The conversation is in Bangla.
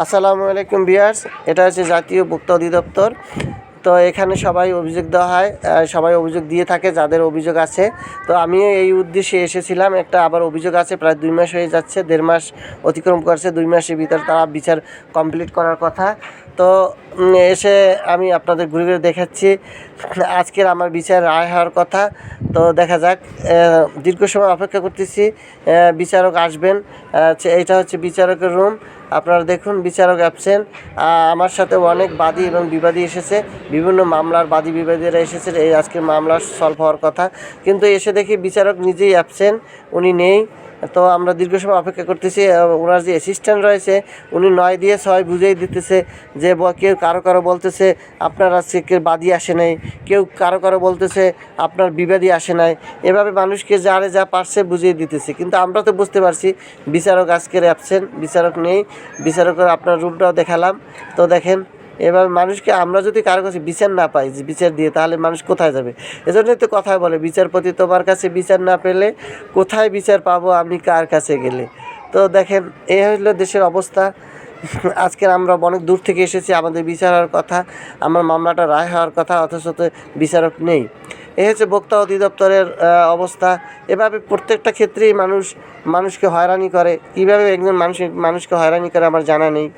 আসসালামু আলাইকুম বিয়ার্স এটা হচ্ছে জাতীয় ভুক্ত অধিদপ্তর। তো এখানে সবাই অভিযোগ দেওয়া হয় সবাই অভিযোগ দিয়ে থাকে, যাদের অভিযোগ আছে। তো আমিও এই উদ্দেশ্যে এসেছিলাম, একটা আবার অভিযোগ আছে, প্রায় দুই মাস হয়ে যাচ্ছে, দেড় মাস অতিক্রম করছে, দুই মাসের ভিতর তারা বিচার কমপ্লিট করার কথা। তো এসে আমি আপনাদের ঘুরে ঘুরে দেখাচ্ছি। আজকের আমার বিচার রায় হওয়ার কথা। তো দেখা যাক দীর্ঘ সময় অপেক্ষা করতেছি বিচারক আসবেন। এইটা হচ্ছে বিচারকের রুম আপনারা দেখুন, বিচারক অ্যাবসেন্ট আমার সাথে অনেক বাদী এবং বিবাদী এসেছে। বিভিন্ন মামলার বাদী বিবাদীরা এসেছে, এই আজকে মামলা সলভ হওয়ার কথা। কিন্তু এসে দেখি বিচারক নিজেই অ্যাবসেন্ট উনি নেই। তো আমরা দীর্ঘ সময় অপেক্ষা করতেছি ওনার যে অ্যাসিস্ট্যান্ট রয়েছে, উনি নয় দিয়ে ছয় বুঝেই দিতেছে যে কেউ কারও কারও বলতেছে, আপনার আজকে কেউ বাদী আসে নাই। কেউ কারও কারও বলতেছে, আপনার বিবাদী আসে নাই। এভাবে মানুষকে যারে যা পারছে বুঝিয়ে দিতেছে। কিন্তু আমরা তো বুঝতে পারছি, বিচারক আজকের অ্যাবসেন্ট বিচারক নেই। বিচারকের আপনার রুমটাও দেখালাম। তো দেখেন এভাবে মানুষকে আমরা যদি কারও কাছে বিচার না পাই, যে বিচার দিয়ে তাহলে মানুষ কোথায় যাবে? এজন্যই তো কথায় বলে, বিচারপতি তোমার কাছে বিচার না পেলে কোথায় বিচার পাবো আমি কার কাছে গেলে? তো দেখেন এই হলো দেশের অবস্থা। আজকের আমরা অনেক দূর থেকে এসেছি আমাদের বিচার হওয়ার কথা, আমার মামলাটা রায় হওয়ার কথা, অথচ তো বিচারক নেই। এ হচ্ছে ভোক্তা অধিদপ্তরের অবস্থা। এভাবে প্রত্যেকটা ক্ষেত্রেই মানুষ, মানুষকে হয়রানি করে। কীভাবে একজন মানুষ, মানুষকে হয়রানি করে আমার জানা নেই।